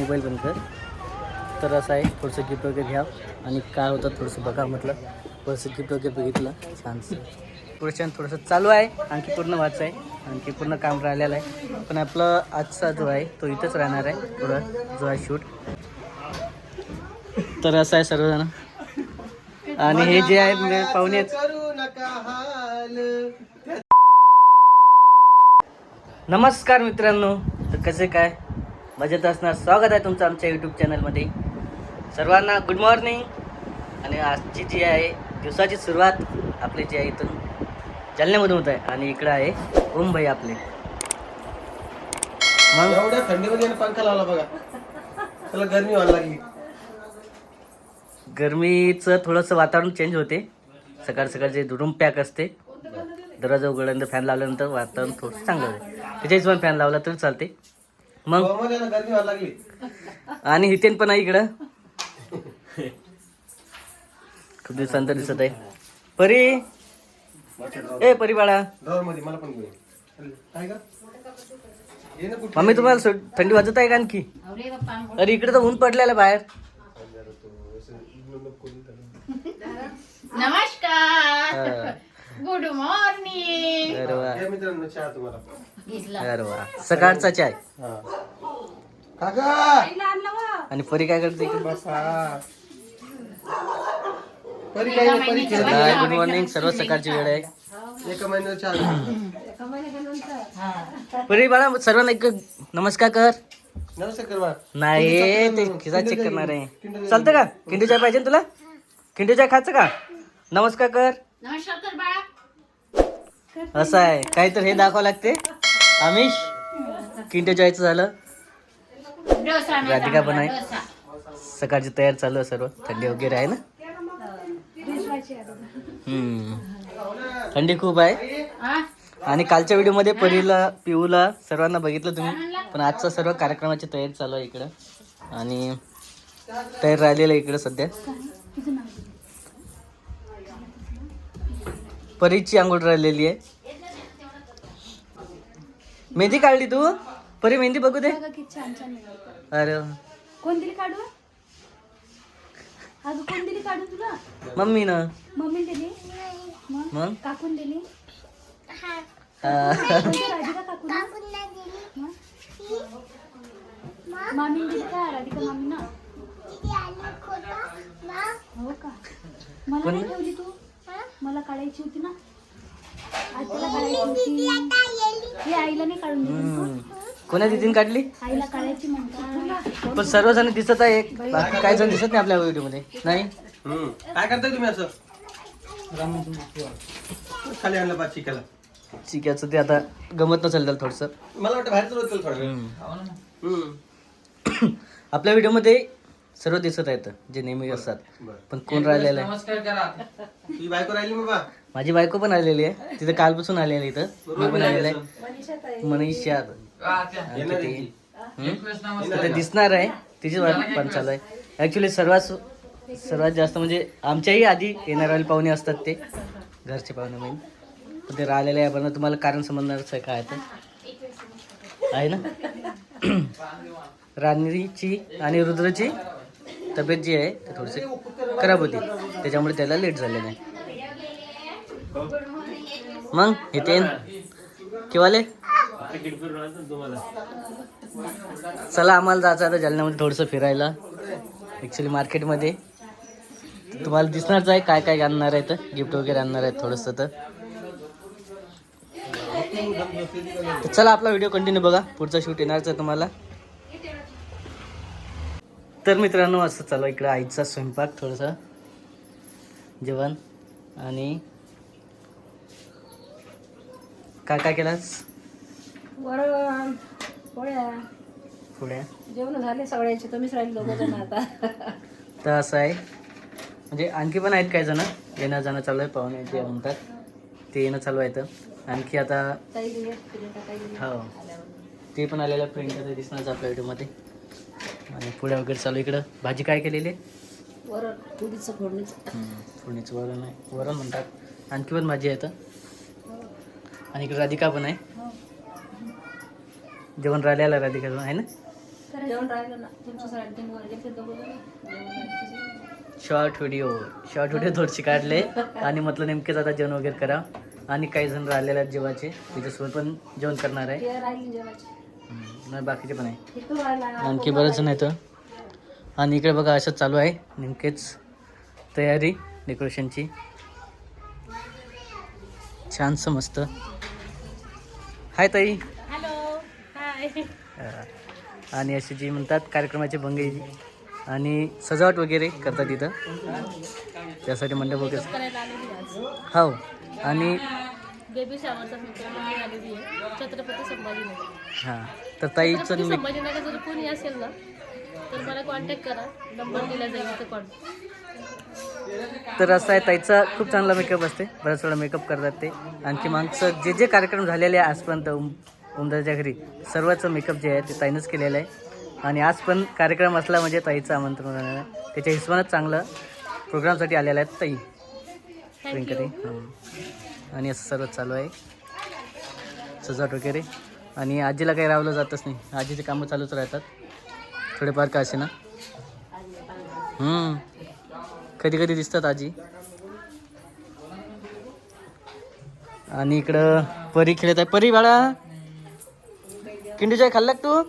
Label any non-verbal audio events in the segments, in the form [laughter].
Mobile बंद कर. तर असं आहे थोडंसं गिफ्ट वगैरे घ्या. आणि काय होतं थोडंसं बघा म्हटलं. थोडंसं गिफ्ट वगैरे बघितलं. छानसं. पुढच्या थोडंसं चालू आहे. आणखी पूर्ण वाच आहे. आणखी पूर्ण काम राहिलेलं आहे. पण आपलं आजचा जो आहे तो इथंच राहणार आहे. थोडं जो आहे शूट तर असं आहे सर्वजण. आणि हे जे आहे म्हणजे पाहुणे नमस्कार मित्रांनो. तर कसे काय? मजेत असणार. स्वागत आहे तुमचं आमच्या यूट्यूब चॅनलमध्ये सर्वांना गुड मॉर्निंग आणि आजची जी आहे दिवसाची सुरुवात आपली जी आहे इथून जालन्यामधून होत आहे. आणि इकडं आहे ओम भाई आपले. मग? एवढ्या थंडीमध्ये यानं पंखा लावला बघा. त्याला गरमी व्हायला लागली. गरमीचं थोडंसं वातावरण चेंज होते. सकाळ सकाळचे रूम पॅक असते. दरवाजा उघडल्यानंतर फॅन लावल्यानंतर वातावरण थोडंसं चांगलं होते. त्याच्या हिशोबाने फॅन लावला तरी चालते. मग? व्हायला लागली आणि हितेन पण आहे इकडं. खूप दिवसानंतर दिसत आहे. परी? ए परी बाळा. मध्ये मला पण घेऊन काय का ये ना कुठे मम्मी तुम्हाला सो- थंडी वाजत आहे का आणखी? अरे इकडे तर ऊन पडलेलं बाहेर. नमस्कार. हा. गुड मॉर्निंग अरे वा. या मित्रांनो चहा तुम्हाला. अरे वा. सकाळचा चाय हा. काका! आणि परी काय करते? बसा. परी काही नाही परी खेळत हाय गुड मॉर्निंग सर्व सकाळची वेळ आहे. एका महिन्याचा चहा परी बाळा सर्वांना एक नमस्कार कर. नमस्कार करवा नाही ते खिसा चेक करणार आहे. चालतं का? किंडू चाय पाहिजे ना तुला? किंडू चाय खायचं का? नमस्कार कर. नमस्कार कर बाळा. असं आहे. काही तर हे दाखवावं लागते. आमिष किंडू जायचं झालं. राधिका पण आहे. सकाळची तयार चालू आहे सर्व. थंडी वगैरे आहे ना? हम्म. थंडी खूप आहे. आणि कालच्या व्हिडिओमध्ये परीला पिऊला सर्वांना बघितलं तुम्ही. पण आजचा सर्व कार्यक्रमाची तयारी चालू आहे इकडं. आणि तयार राहिलेलं आहे इकडं सध्या. परीची आंघोळ राहिलेली आहे. मेहंदी काढली तू? परी मेहंदी बघू दे. अरे वा. कोण दिली काढू? अगं कोण दिली काढून तुला? मम्मी ना. मम्मी दिली. मग? मग? काकून दिली. हा. कोणती राधिका काकून? मामी दिली का राधिका मामी ना? हो का? मला? नाही ठेवली तू. काढायची होती ना? आज तुला काढायची होती. ही आईला नाही काढून दिली हम्म. कोण्या तिथून काढली? आईला काढायची म्हणतात. पण सर्वजण दिसत आहे. एक बाकी काही जण दिसत नाही आपल्या व्हिडिओमध्ये नाही. काय करताय तुम्ही असं? खाली आणलं पाच चिकाला चिक्याचं ते आता गमत नसेल त्याला थोडस. मला वाटतं बाहेरचं रोज थोडं. आपल्या व्हिडिओ सर्व दिसत आहेत जे नेहमी असतात. पण कोण राहिलेलं आहे? तुझी बायको राहिली बाबा माझी बायको पण आलेली आहे. तिथं कालपासून आलेली आहे इथं. मी पण आलेलं आहे. मनीषा. आणि येणार ती- आहे ती. हम्म? तर ते दिसणार आहे. तिची वाट पण चालू आहे. ऍक्च्युली सर्वात सर्वात जास्त म्हणजे आमच्याही आधी येणारे पाहुणे असतात ते. घरचे पाहुणे मेन पण ते राहिलेले आहे पण तुम्हाला कारण समजणारच आहे काय तर आहे ना? [clears throat] राणीची आणि रुद्रची तब्येत जी आहे ती थोडीशी खराब होती. त्याच्यामुळे त्याला लेट झालेलं आहे. मग येते केव्हाले? चला आम्हाला जायचं आता जालन्यामध्ये थोडंसं फिरायला. ॲक्च्युली मार्केटमध्ये तर तुम्हाला दिसणारच आहे काय काय आणणार आहे तर गिफ्ट वगैरे आणणार आहे थोडंसं तर. तर चला आपला व्हिडिओ कंटिन्यू बघा. पुढचा शूट येणारच आहे तुम्हाला. तर मित्रांनो असं चालू आहे इकडं आईचा स्वयंपाक थोडंसं जेवण. आणि काय काय केलास? वरण पोळ्या. पुढे जेवण झाले सगळ्याचे तुम्हीच राहिले दोघं जण आता. [laughs] तर असं आहे. म्हणजे आणखी पण आहेत काही जण. येणं जाणं चालू आहे पाहुणे जे म्हणतात ते येणं चालू आहे तर आणखी आता ताई दिली प्रियंका ताई दिली हो. ते पण आलेलं प्रिंट ते दिसणारच आपल्या व्हिडिओमध्ये आणि पुढे वगैरे चालू इकडं. भाजी काय केलेली आहे? वरण तुरीचं फोडणीचं. फोडणीचं वरण आहे. वरण म्हणतात. आणखी पण भाजी आहे तर आणि इकडे राधिका पण आहे. जेवण राहिलेलं राधिका आहे ना? शॉर्ट व्हिडिओ शॉर्ट व्हिडिओ थोडेसे काढले. आणि म्हटलं नेमकेच आता जेवण वगैरे करा. आणि काही जण राहिलेले आहेत जेवायचे. त्याच्यासोबत पण जेवण करणार आहे ते राहिली जेवायची हम्म, नाही बाकीचे पण आहे. आणखी बरेच जण आहेत आणि इकडे बघा असं चालू आहे. नेमकेच तयारी डेकोरेशनची. छानसं मस्त. हाय ताई. आणि अशी जी म्हणतात कार्यक्रमाची भंगी. आणि सजावट वगैरे करतात इथं. त्यासाठी मंडप वगैरे. हो. आणि बेबी शावरचा मित्र छत्रपती संभाजीनगर. हां. तर ताईचं मी संभाजीनगर जर कोणी असेल ना तर मला कॉन्टॅक्ट करा. नंबर दिला जाईल कॉन्टॅक्ट तर असं आहे ताईचा खूप चांगला मेकअप असते. बऱ्याच वेळा मेकअप करतात ते. आणखी मागचं जे जे कार्यक्रम झालेले आहे आजपर्यंत उम उमदाच्या घरी सर्वचं मेकअप जे आहे ते ताईनंच केलेलं आहे. आणि आज पण कार्यक्रम असला म्हणजे ताईचं आमंत्रण होणार आहे. त्याच्या हिशोबानंच चांगलं प्रोग्रामसाठी आलेलं आहेत ताई. प्रियंका ताई आणि असं सर्व चालू आहे. सजावट वगैरे. आणि आजीला काही रावलं जातच नाही. आजीचे कामं चालूच राहतात. थोडेफार का असे ना? कधी कधी दिसतात आजी. आणि इकडं परी खेळत आहे. परी बाळा. किंडूच्या खाल्ला तू?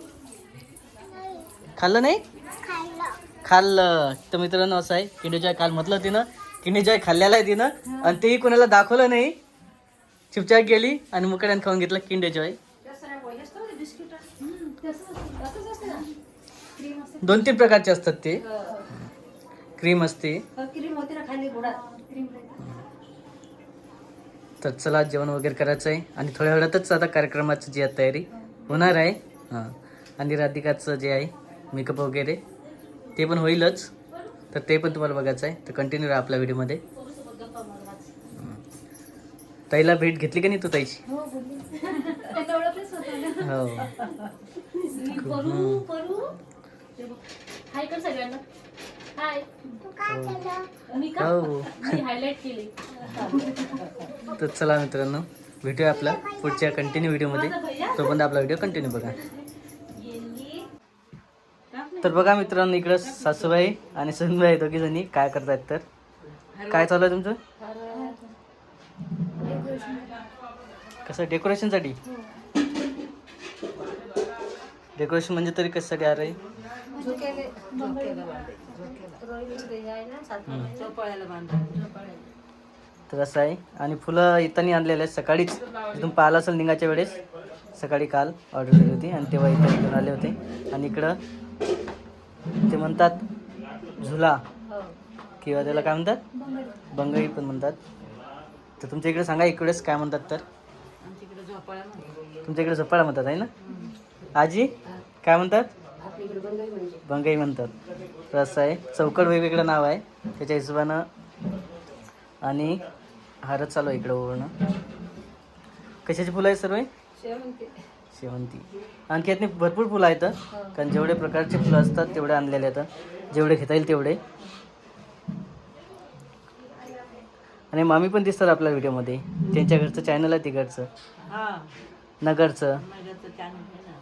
खाल्लं नाही? खाल्लं. तर मित्रांनो असं आहे. किंडूच्या काल म्हटलं तिनं किंडूच्या खाल्लेला आहे तिनं. आणि तेही कोणाला दाखवलं नाही. चुपचाप गेली आणि मुकड्यानं खाऊन घेतलं किंडीजॉय दोन तीन प्रकारचे असतात ते. क्रीम असते. क्रीम होती ना खाली बुडात क्रीम तर चला जेवण वगैरे करायचं आहे आणि थोड्या वेळातच आता कार्यक्रमाची जी आहे तयारी होणार आहे. हां. आणि राधिकाचं जे आहे मेकअप वगैरे ते पण होईलच. तर ते पण तुम्हाला बघायचं आहे. तर कंटिन्यू राहा आपल्या व्हिडिओमध्ये हं. ताईला भेट घेतली का नाही तू ताईची? हो हो. हं. हाय कर सगळ्यांना. हाय हो. मी का? हो. मी हायलाईट केली. तर चला मित्रांनो भेटूया आपला पुढच्या कंटिन्यू व्हिडिओमध्ये तोपर्यंत आपला व्हिडिओ कंटिन्यू बघा. तर बघा मित्रांनो इकडं सासूबाई आणि सुनबाई दोघी जणी काय करतायत तर? काय चालू आहे तुमचं? कसं डेकोरेशनसाठी डेकोरेशन म्हणजे तरी कशासाठी आ रे? झोक्याले झोक्याला झोक्याला झोपाळ्याला झोपाळ्याला तर असं आहे. आणि फुलं इथं आणलेले आहेत. सकाळीच तुम्ही पाहिलं असेल निघायच्या वेळेस. सकाळी काल ऑर्डर दिली होती आणि तेव्हा इथं घेऊन आले होते. आणि इकडं ते म्हणतात झुला. हो. किंवा त्याला काय म्हणतात? बंगई पण म्हणतात. तर तुमच्या इकडे सांगा इकडेच काय म्हणतात तर? तुमच्या इकडे झपाळा म्हणतात आहे ना? आजी? काय म्हणतात? बंगाई म्हणतात. तर असं आहे. चौकड वेगवेगळं नाव आहे. त्याच्या हिशोबानं आणि हारच चालू आहे इकडं ओढणं कशाची फुलं आहे सर्व? शेवंती. आणखी यातनी भरपूर फुलं आहेत कारण जेवढे प्रकारचे फुलं असतात तेवढे आणलेले आहेत जेवढे घेता येईल तेवढे. आणि मामी पण दिसतात आपल्या व्हिडिओमध्ये. त्यांच्या घरचं चॅनल आहे तिकडचं. नगरचं.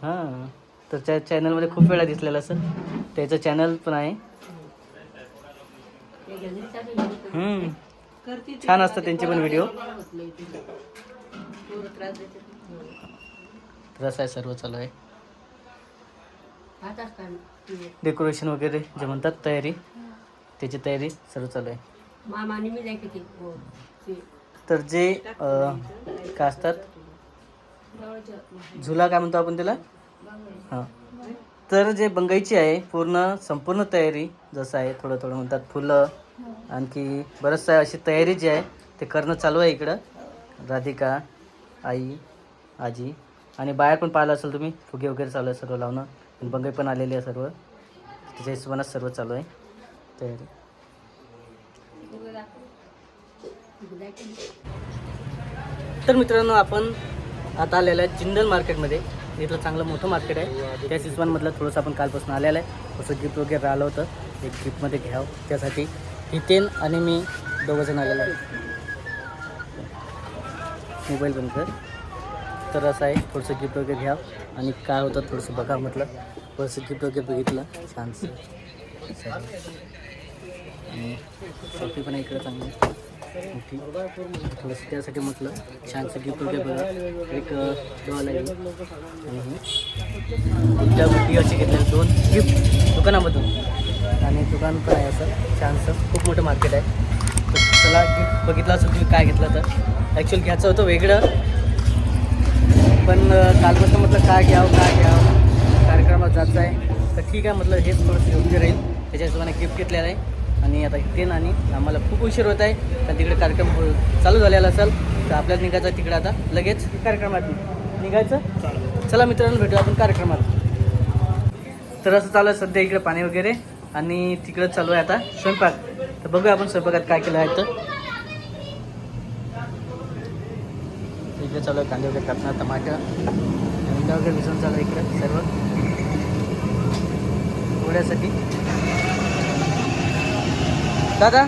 हां. तर त्या चॅनलमध्ये खूप वेळा दिसलेलं असं. त्याचं चॅनल पण आहे. छान असतात त्यांचे पण व्हिडिओ तर असं आहे सर्व चालू आहे. डेकोरेशन वगैरे जे म्हणतात तयारी. त्याची तयारी सर्व चालू आहे. हो. तर जे काय असतात? झुला काय म्हणतो आपण त्याला? हां. तर जे बंगाईची आहे पूर्ण संपूर्ण तयारी जसं आहे थोडं थोडं म्हणतात फुलं आणखी बरंचसं अशी तयारी जी आहे ते करणं चालू आहे इकडं. राधिका आई आजी आणि बाहेर पण पाहिलं असेल तुम्ही फुगे वगैरे चालू आहे सर्व लावणं. आणि बंगाई पण आलेली आहे सर्व. त्याच्या हिशोबानं सर्व चालू आहे तयारी. तर मित्रांनो आपण आता आलेलं आहे जिंदल मार्केटमध्ये. इथलं चांगलं मोठं मार्केट आहे. त्या हिशोबांमधलं थोडंसं आपण कालपासून आलेलं आहे. थोडंसं गिफ्ट वगैरे राहिलं होतं. एक गिफ्टमध्ये घ्यावं. त्यासाठी हितेन आणि मी दोघंजण आलेलं आलेलो आहे. मोबाईल बंद कर. तर असं आहे थोडंसं गिफ्ट वगैरे घ्या आणि काय होतं थोडंसं बघा म्हटलं. थोडंसं गिफ्ट वगैरे बघितलं. छानसं. आणि सेल्फी पण इकडे चांगली. बस त्यासाठी म्हटलं छानसं गिफ्ट वगैरे बघा. एक डॉल आहे त्या गोष्टी अशी घेतल्या. असे दोन गिफ्ट दुकानामधून. आणि दुकान पण आहे असं? छानसं खूप मोठं मार्केट आहे. तर चला गिफ्ट बघितलं असेल तुम्ही काय घेतलं तर. ॲक्च्युअली घ्यायचं होतं वेगळं. पण कालपासून म्हटलं काय घ्यावं काय घ्यावं? कार्यक्रमात जायचं आहे. तर ठीक आहे म्हटलं हेच थोडंसं योग्य राहील. त्याच्या हिशोबाने गिफ्ट घेतलेलं आहे. आणि आता इथे आणि आम्हाला खूप उशीर होत आहे. कारण तिकडे कार्यक्रम हो- चालू झालेला असेल तर आपल्याला निघायचं आहे तिकडे आता. लगेच कार्यक्रमात निघायचं? चला मित्रांनो भेटू आपण कार्यक्रमात. तर असं चालू आहे सध्या इकडे पाणी वगैरे आणि तिकडं चालू आहे आता स्वयंपाक. तर बघूया आपण स्वयंपाकात काय केलं आहे तर. इकडे चालू आहे कांदे वगैरे कापणार टमाटर कांदा वगैरे भिजवून चालू आहे इकडे सर्व. पोळ्यासाठी दादा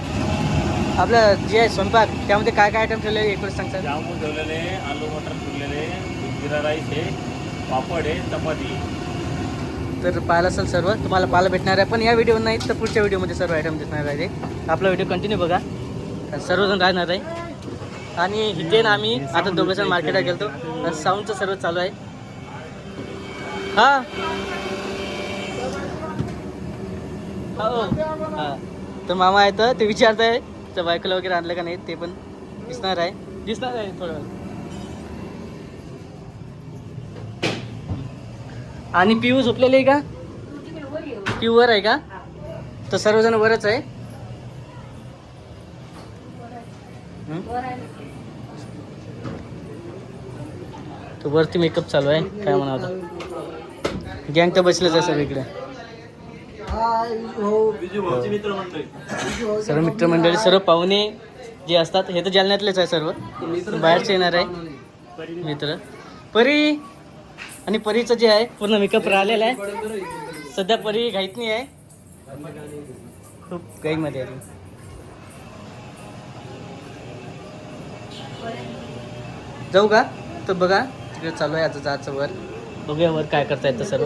आपलं जे आहे स्वयंपाक त्यामध्ये काय काय आयटम ठेवले एक वेळेस सांगता जामून ठेवलेले आलू मटर ठेवलेले जिरा राईस आहे पापड आहे चपाती. तर पाहायला असेल सर्व तुम्हाला पाहायला भेटणार आहे. पण या व्हिडिओ नाही तर पुढच्या व्हिडिओमध्ये सर्व आयटम दिसणार आहे ते. आपला व्हिडिओ कंटिन्यू बघा. सर्वजण राहणार आहे. आणि इथे ना आम्ही आता दोघंजण मार्केटला गेलतो. आणि साऊंडचं सर्व चालू आहे. हा. हो. हा. तर मामा आहे तर ते विचारत आहे तर बायकोला वगैरे आणलं का नाही? ते पण दिसणार आहे. दिसणार आहे थोडं वेळ. आणि पिऊ झोपलेली आहे का? पिऊ वर आहे का? तर सर्वजण वरच आहे. हं? तर वरती मेकअप चालू आहे. काय म्हणा आता? गँग तर बसलेच आहे सर्व इकडे सर्व मित्रमंडळी सर्व पाहुणे जे असतात हे तर जालन्यातलेच आहे सर्व. बाहेरचे येणार आहे मित्र. परी आणि परीचं जे आहे पूर्ण मेकअप राहिलेला आहे. सध्या परी घाईत नाही आहे. खूप घाईमध्ये आहे. जाऊ का? तर बघा तिकडे चालू आहे आता जायचं वर बघूया वर काय करता येतं सर्व.